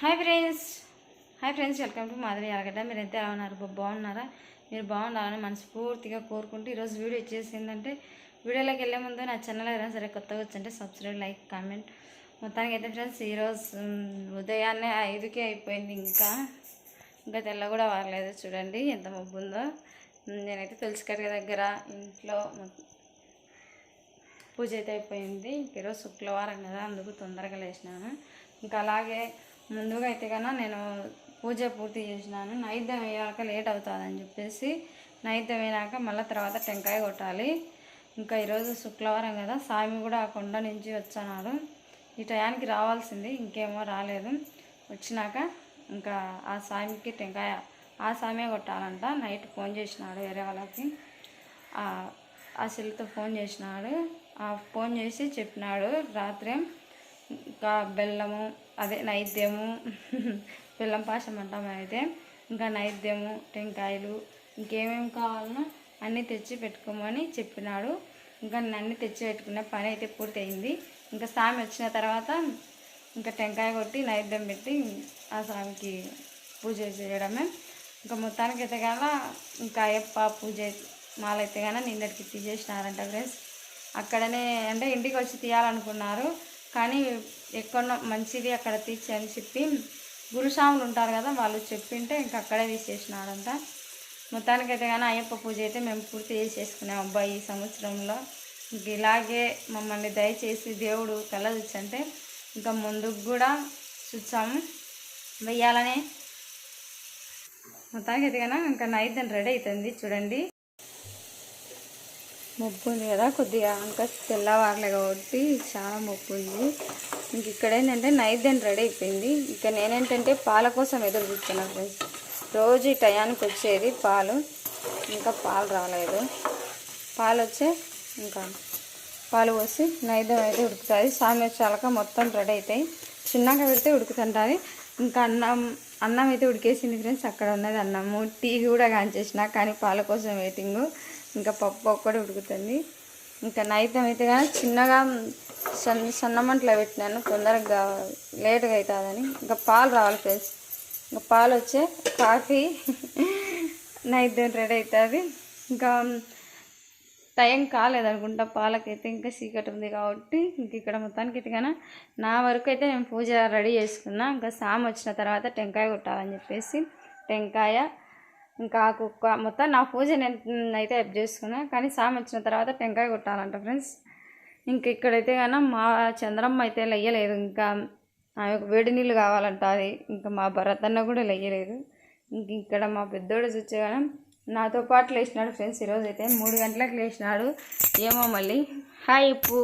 Hi friends hi friends welcome to Madhuri ఎలాగడ్డ మీరు ఎంత ఎలా ఉన్నారు? బాగున్నారా? మీరు బాగుండాలని మనస్ఫూర్తిగా కోరుకుంటూ ఈరోజు వీడియో వచ్చేసి ఏంటంటే వీడియోలోకి వెళ్ళే ముందు నా ఛానల్ ఏదైనా సరే కొత్తగా వచ్చింటే సబ్స్క్రైబ్ లైక్ కామెంట్ మొత్తానికి అయితే ఫ్రెండ్స్ ఈరోజు ఉదయాన్నే ఐదుకే అయిపోయింది ఇంకా. ఇంకా తెల్ల కూడా వారలేదు చూడండి ఎంత మబ్బు ఉందో నేనైతే తులసి కట్ట దగ్గర ఇంట్లో పూజ అయితే అయిపోయింది. ఇంక ఈరోజు శుక్రవారం కదా అందుకు తొందరగా లేచినాను. ఇంకా అలాగే ముందుగా అయితే కన్నా నేను పూజ పూర్తి చేసినాను. నైద్యం వేయాక లేట్ అవుతుందని చెప్పేసి నైద్యం వేయాక మళ్ళీ తర్వాత టెంకాయ కొట్టాలి. ఇంకా ఈరోజు శుక్రవారం కదా స్వామి కూడా ఆ కొండ నుంచి వచ్చాను ఈ టయానికి రావాల్సింది ఇంకేమో రాలేదు. వచ్చినాక ఇంకా ఆ స్వామికి టెంకాయ ఆ స్వామి కొట్టాలంట. నైట్ ఫోన్ చేసినాడు వేరే వాళ్ళకి. ఆ శిల్తో ఫోన్ చేసినాడు. ఆ ఫోన్ చేసి చెప్పినాడు రాత్రి. ఇంకా బెల్లము అదే నైద్యము. బెల్లం పాశం అంటాం అయితే. ఇంకా నైద్యము టెంకాయలు ఇంకేమేమి కావాలనో అన్నీ తెచ్చి పెట్టుకోమని చెప్పినాడు. ఇంకా నన్ను అన్నీ తెచ్చి పెట్టుకున్న పని అయితే పూర్తి అయింది ఇంకా స్వామి వచ్చిన తర్వాత ఇంకా టెంకాయ కొట్టి నైద్యం పెట్టి ఆ స్వామికి పూజ చేయడమే. ఇంకా మొత్తానికి అయితే కానీ ఇంకా అయ్యప్ప పూజ మాల అయితే కానీ నిన్నటికి తీసేసినారంట ఫ్రెండ్స్. అక్కడనే అంటే ఇంటికి వచ్చి తీయాలనుకున్నారు. కానీ ఎక్కడో మంచిది అక్కడ తీసి అని చెప్పి గురుస్వాములు ఉంటారు కదా వాళ్ళు చెప్పింటే ఇంక అక్కడే తీసేసినారంట. మొత్తానికి అయితే కానీ అయ్యప్ప పూజ అయితే మేము పూర్తి చేసేసుకున్నాం. అబ్బాయి ఈ సంవత్సరంలో ఇంక ఇలాగే మమ్మల్ని దయచేసి దేవుడు కలదొచ్చంటే ఇంకా ముందుకు కూడా చూసాము వెయ్యాలనే. మొత్తానికి అయితే ఇంకా నైట్ రెడీ అవుతుంది. చూడండి. మబ్బు ఉంది కదా కొద్దిగా ఇంకా తెల్లవారలే కాబట్టి చాలా ముప్పు ఉంది ఇంక ఇక్కడ ఏంటంటే నైట్ దాన్ని రెడీ అయిపోయింది. ఇక నేనేంటంటే పాల కోసం ఎదురు చూస్తున్నాను ఫ్రెండ్స్. రోజు ఈ టయానికి వచ్చేది పాలు. ఇంకా పాలు రాలేదు. పాలు వచ్చే ఇంకా పాలు పోసి నైదం అయితే ఉడుకుతుంది. సామి వచ్చాక మొత్తం రెడీ అవుతాయి చిన్నగా పెడితే ఉడుకుతుంటుంది. ఇంకా అన్నం అన్నం అయితే ఉడికేసింది ఫ్రెండ్స్. అక్కడ ఉన్నది అన్నము టీ కూడా కాంచేసిన కానీ పాల కోసం వెయిటింగు ఇంకా పప్పు ఒక్కటి ఉడుకుతుంది. ఇంకా నైతం అయితే కానీ చిన్నగా సన్న సన్నమంటలో పెట్టినాను. తొందరగా లేట్గా అవుతుందని ఇంకా పాలు రావాలి ఫ్రెండ్స్. ఇంకా పాలు వచ్చే కాఫీ నైద్యం రెడీ అవుతుంది ఇంకా టైం కాలేదనుకుంటా పాలకైతే ఇంకా చీకటి ఉంది కాబట్టి ఇంక ఇక్కడ మొత్తానికి అయితే కానీ నా వరకు అయితే నేను పూజ రెడీ చేసుకున్నా. ఇంకా సామ్ వచ్చిన తర్వాత టెంకాయ కొట్టాలని చెప్పేసి టెంకాయ ఇంకా ఆ కుక్క మొత్తం నా పూజ నేను అయితే అప్ చేసుకున్నా కానీ సామ్ వచ్చిన తర్వాత టెంకాయ కొట్టాలంట ఫ్రెండ్స్. ఇంక ఇక్కడైతే కన్నా మా చంద్రమ్మ అయితే లెయ్యలేదు ఇంకా ఆమెకు వేడి నీళ్ళు కావాలంట అది. ఇంకా మా భరత్ అన్న కూడా లెయ్యలేదు. ఇంక ఇక్కడ మా పెద్దోడు కానీ నాతో పాటు లేచినాడు ఫ్రెండ్స్ ఈరోజు అయితే. మూడు గంటలకు లేచినాడు. ఏమో మళ్ళీ. హాయ్ ఇప్పు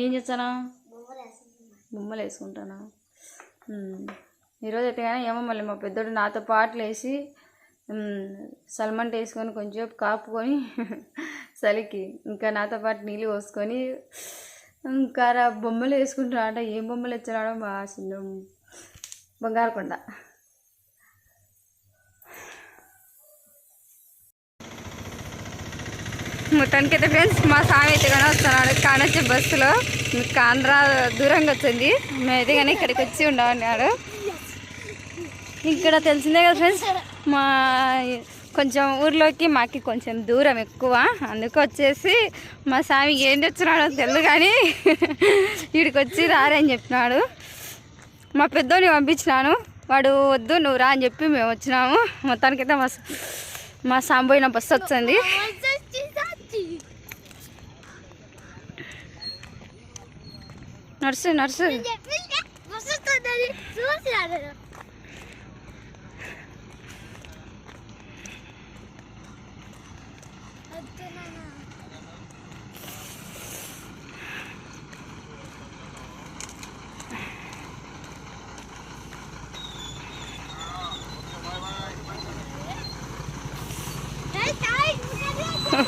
ఏం చేస్తానా? బొమ్మలు వేసుకుంటానా. ఈరోజు అయితే కానీ ఏమో మళ్ళీ మా పెద్దోడు నాతో పాటు లేచి సల్మంట్ వేసుకొని కొంచెం కాపుకొని చలికి ఇంకా నాతో పాటు నీళ్ళు పోసుకొని ఇంకా బొమ్మలు బొమ్మలు వేసుకుంటున్నాడ ఏం బొమ్మలు ఇచ్చినాడో మా చిన్న బంగారకొండ మొత్తానికి అయితే ఫ్రెండ్స్ మా స్వామి అయితే కానీ వస్తున్నాడు. కానొచ్చే బస్సులో. ఆంధ్ర దూరంగా వచ్చింది. మేమైతే కానీ ఇక్కడికి వచ్చి ఉండమన్నాడు. ఇక్కడ తెలిసిందే కదా ఫ్రెండ్స్ మా కొంచెం ఊర్లోకి మాకి కొంచెం దూరం ఎక్కువ. అందుకు వచ్చేసి మా స్వామి ఏం తెచ్చినాడో తెలియదు కానీ వీడికి వచ్చి రారని చెప్పినాడు. మా పెద్దోని పంపించినాను. వాడు వద్దు నువ్వు రా అని చెప్పి మేము వచ్చినాము. మొత్తానికైతే మా మా సాంబోయిన బస్సు వచ్చింది నర్సు నర్సు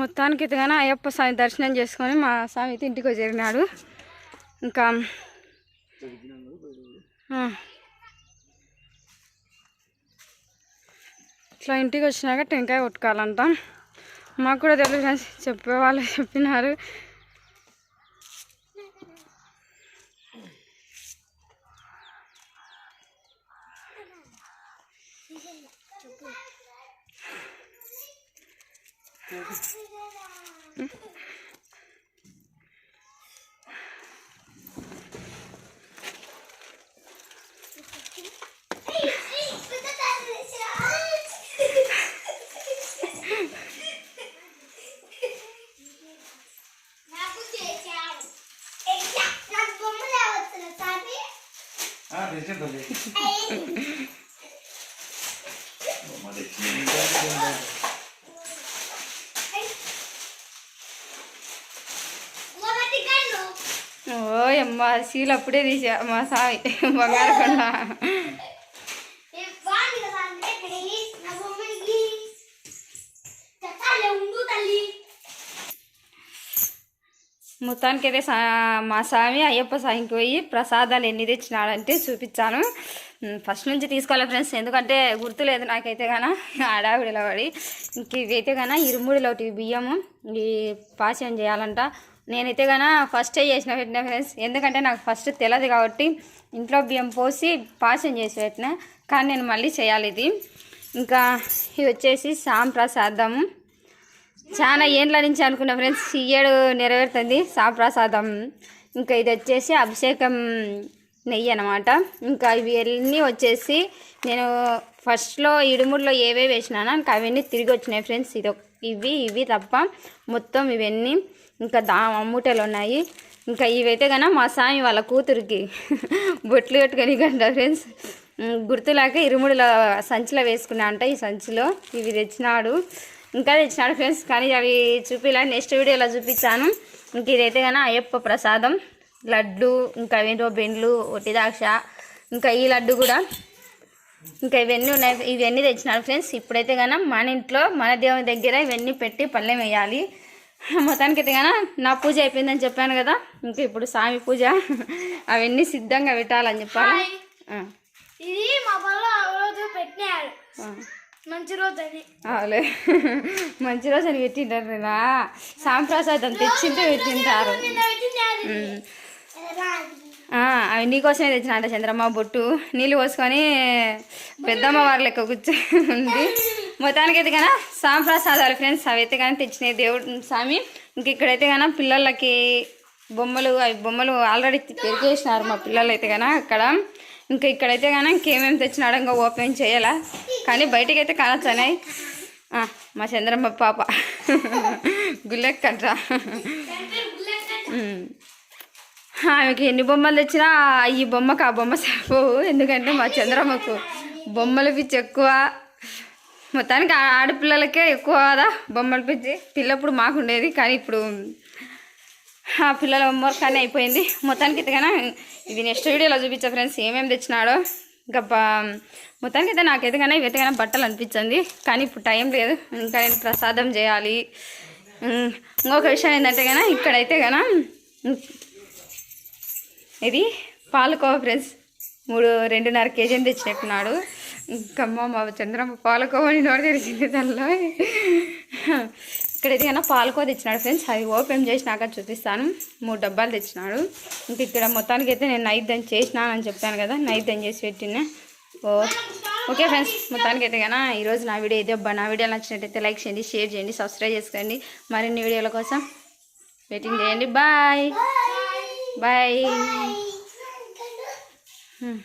మొత్తానికి ఇతగానే అయ్యప్ప స్వామి దర్శనం చేసుకొని మా స్వామి అయితే ఇంటికి చేరినాడు. ఇంకా ఇట్లా ఇంటికి వచ్చినాక టెంకాయ కొట్టుకోవాలంట. మాకు కూడా తెలుగు చెప్పేవాళ్ళు చెప్పినారు. నాకు చేశాడు నాకు బొమ్మలు వస్తుంది కానీ తెచ్చిన తల్లి బొమ్మ తెచ్చింది ఒకటి కన్ను ఓ అమ్మ సీలు అప్పుడే తీసా మా స్వామి బంగారు కొండ బాగుంది కదా అంటే ప్లీజ్ మా బొమ్మకి మా ఉండు తల్లి మొత్తానికి అయితే సా- మా స్వామి అయ్యప్ప స్వామికి పోయి ప్రసాదాలు ఎన్ని తెచ్చినాడంటే చూపించాను ఫస్ట్ నుంచి తీసుకోవాలి ఫ్రెండ్స్. ఎందుకంటే గుర్తులేదు నాకైతే గాన. ఆడావిడిలో పడి. ఇంక ఇవైతే గాన ఇరుముడిలో ఒకటి బియ్యము ఈ పాచం చేయాలంట. నేనైతే కన ఫస్టే చేసిన పెట్టిన ఫ్రెండ్స్ ఎందుకంటే నాకు ఫస్ట్ తెలియదు కాబట్టి ఇంట్లో బియ్యం పోసి పాచం చేసి పెట్టిన. కానీ నేను మళ్ళీ చేయాలి ఇది. ఇంకా ఇది వచ్చేసి సాంప్రసాదం. చాలా ఏండ్ల నుంచి అనుకున్న ఫ్రెండ్స్ ఈ ఏడు నెరవేరుతుంది సాంప్రసాదం. ఇంకా ఇది వచ్చేసి అభిషేకం నెయ్యి అనమాట ఇంకా ఇవి అన్నీ వచ్చేసి నేను ఫస్ట్లో ఇడుముడిలో ఏవే వేసినానో ఇంకా అవన్నీ తిరిగి వచ్చినాయి ఫ్రెండ్స్ ఇది ఇవి ఇవి తప్ప మొత్తం ఇవన్నీ ఇంకా దా అమ్ముటలు ఉన్నాయి. ఇంకా ఇవైతే కన్నా మా స్వామి వాళ్ళ కూతురికి బొట్లు పెట్టుకొని కంట ఫ్రెండ్స్. గుర్తులాగా ఇరుముడుల సంచిలో వేసుకున్నా అంట ఈ సంచిలో. ఇవి తెచ్చినాడు. ఇంకా తెచ్చినాడు ఫ్రెండ్స్ కానీ అవి చూపిలా నెక్స్ట్ వీడియోలో చూపించాను ఇంక ఇదైతే కన్నా అయ్యప్ప ప్రసాదం. లడ్డు ఇంకా ఏంటో బెండ్లు ఒట్టి ద్రాక్ష ఇంకా ఈ లడ్డు కూడా. ఇంకా ఇవన్నీ ఉన్నాయి. ఇవన్నీ తెచ్చినాడు ఫ్రెండ్స్. ఇప్పుడైతే కన్నా మన ఇంట్లో మన దేవుని దగ్గర ఇవన్నీ పెట్టి పళ్ళెం వేయాలి. మొత్తానికి అయితే కన్నా నా పూజ అయిపోయిందని చెప్పాను కదా. ఇంకా ఇప్పుడు స్వామి పూజ. అవన్నీ సిద్ధంగా పెట్టాలని చెప్పాలి. ఇది మా రోజు. మంచి రోజు అది. అవులే. మంచి రోజు అని పెట్టింటారు నేను సాంప్రసాదం తెచ్చింటే పెట్టింటారు. అవి నీకోసమే తెచ్చినట చంద్రమ్మ బొట్టు. నీళ్ళు పోసుకొని పెద్దమ్మ వారి లెక్క కూర్చోండి మొత్తానికి అయితే కన్నా సాంప్రసాదాలు ఫ్రెండ్స్ అవి అయితే కానీ తెచ్చినాయి దేవుడు స్వామి. ఇంక ఇక్కడైతే కన్నా పిల్లలకి బొమ్మలు అవి బొమ్మలు ఆల్రెడీ పెరిగేసినారు మా పిల్లలు అయితే కన్నా అక్కడ. ఇంకా ఇక్కడైతే కానీ ఇంకేమేమి తెచ్చినాడో ఇంకా ఓపెన్ చేయాలా. కానీ బయటికి అయితే కానొచ్చాయి మా చంద్రమ్మ పాప. గుల్లెక్కట్రా. ఆమెకి ఎన్ని బొమ్మలు తెచ్చినా ఈ బొమ్మకు ఆ బొమ్మ సరిపోవు. ఎందుకంటే మా చంద్రమ్మకు బొమ్మల పిచ్చి ఎక్కువ. మొత్తానికి ఆ ఆడపిల్లలకే ఎక్కువ కదా బొమ్మల పిచ్చి. పిల్లప్పుడు మాకు ఉండేది కానీ ఇప్పుడు ఆ పిల్లల హోంవర్క్ అని అయిపోయింది. మొత్తానికి అయితే ఇది నెక్స్ట్ వీడియోలో చూపించా ఫ్రెండ్స్ ఏమేమి తెచ్చినాడో. ఇంకా మొత్తానికి అయితే నాకైతే కానీ ఇవైతే కన్నా బట్టలు అనిపించింది. కానీ ఇప్పుడు టైం లేదు. ఇంకా నేను ప్రసాదం చేయాలి. ఇంకొక విషయం ఏంటంటే కన్నా ఇక్కడైతే కన్నా ఇది పాలకోవా ఫ్రెండ్స్. మూడు రెండున్నర కేజీని తెచ్చినట్టున్నాడు. ఇంకమ్మ మా చంద్రమ్మ పాలకోవని నోటి తెలిసింది దానిలో ఇక్కడైతే కన్నా పాలకోవ తెచ్చినాడు ఫ్రెండ్స్. అది ఓపెన్ చేసినాక చూపిస్తాను. మూడు డబ్బాలు తెచ్చినాడు. ఇంక ఇక్కడ మొత్తానికి అయితే నేను నైద్యం చేసినా అని చెప్తాను కదా నైద్యం చేసి పెట్టిన. Oh okay friends. మొత్తానికి అయితే కన్నా ఈరోజు నా వీడియో ఇదే అబ్బా. నా వీడియో నచ్చినట్టయితే లైక్ చేయండి షేర్ చేయండి సబ్స్క్రైబ్ చేసుకోండి. మరిన్ని వీడియోల కోసం వెయిటింగ్ చేయండి. బాయ్. Bye. Hmm.